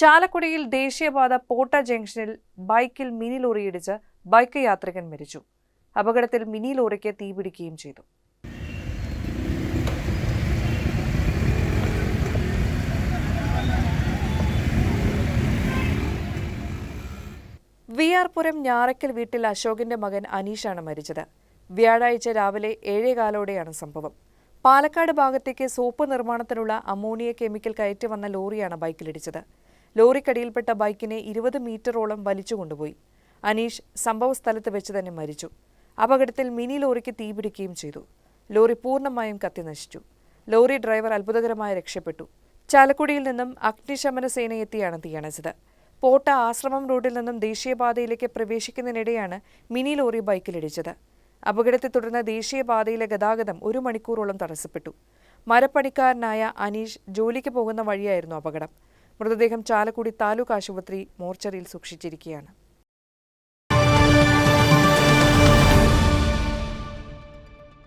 ചാലക്കുടിയിൽ ദേശീയപാത പോട്ട ജംഗ്ഷനിൽ ബൈക്കിൽ മിനി ലോറിയിടിച്ച് ബൈക്ക് യാത്രികൻ മരിച്ചു. അപകടത്തിൽ മിനി ലോറിക്ക് തീപിടിക്കുകയും ചെയ്തു. വി ആർ പുരം ഞാറയ്ക്കൽ വീട്ടിൽ അശോകിന്റെ മകൻ അനീഷാണ് മരിച്ചത്. വ്യാഴാഴ്ച രാവിലെ ഏഴേകാലോടെയാണ് സംഭവം. പാലക്കാട് ഭാഗത്തേക്ക് സോപ്പ് നിർമ്മാണത്തിനുള്ള അമോണിയ കെമിക്കൽ കയറ്റി വന്ന ലോറിയാണ് ബൈക്കിലിടിച്ചത് ലോറിക്കടിയിൽപ്പെട്ട ബൈക്കിനെ ഇരുപത് മീറ്ററോളം വലിച്ചു കൊണ്ടുപോയി. അനീഷ് സംഭവ സ്ഥലത്ത് വെച്ച് തന്നെ മരിച്ചു. അപകടത്തിൽ മിനി ലോറിക്ക് തീപിടിക്കുകയും ചെയ്തു. ലോറി പൂർണമായും കത്തിനശിച്ചു. ലോറി ഡ്രൈവർ അത്ഭുതകരമായി രക്ഷപ്പെട്ടു. ചാലക്കുടിയിൽ നിന്നും അഗ്നിശമന സേനയെത്തിയാണ് തീയണച്ചത് പോട്ട ആശ്രമം റോഡിൽ നിന്നും ദേശീയപാതയിലേക്ക് പ്രവേശിക്കുന്നതിനിടെയാണ് മിനി ലോറി ബൈക്കിലിടിച്ചത്. അപകടത്തെ തുടർന്ന് ദേശീയപാതയിലെ ഗതാഗതം ഒരു മണിക്കൂറോളം തടസ്സപ്പെട്ടു. മരപ്പണിക്കാരനായ അനീഷ് ജോലിക്ക് പോകുന്ന വഴിയായിരുന്നു അപകടം. മൃതദേഹം ചാലക്കുടി താലൂക്ക് ആശുപത്രി മോർച്ചറിയിൽ സൂക്ഷിച്ചിരിക്കുകയാണ്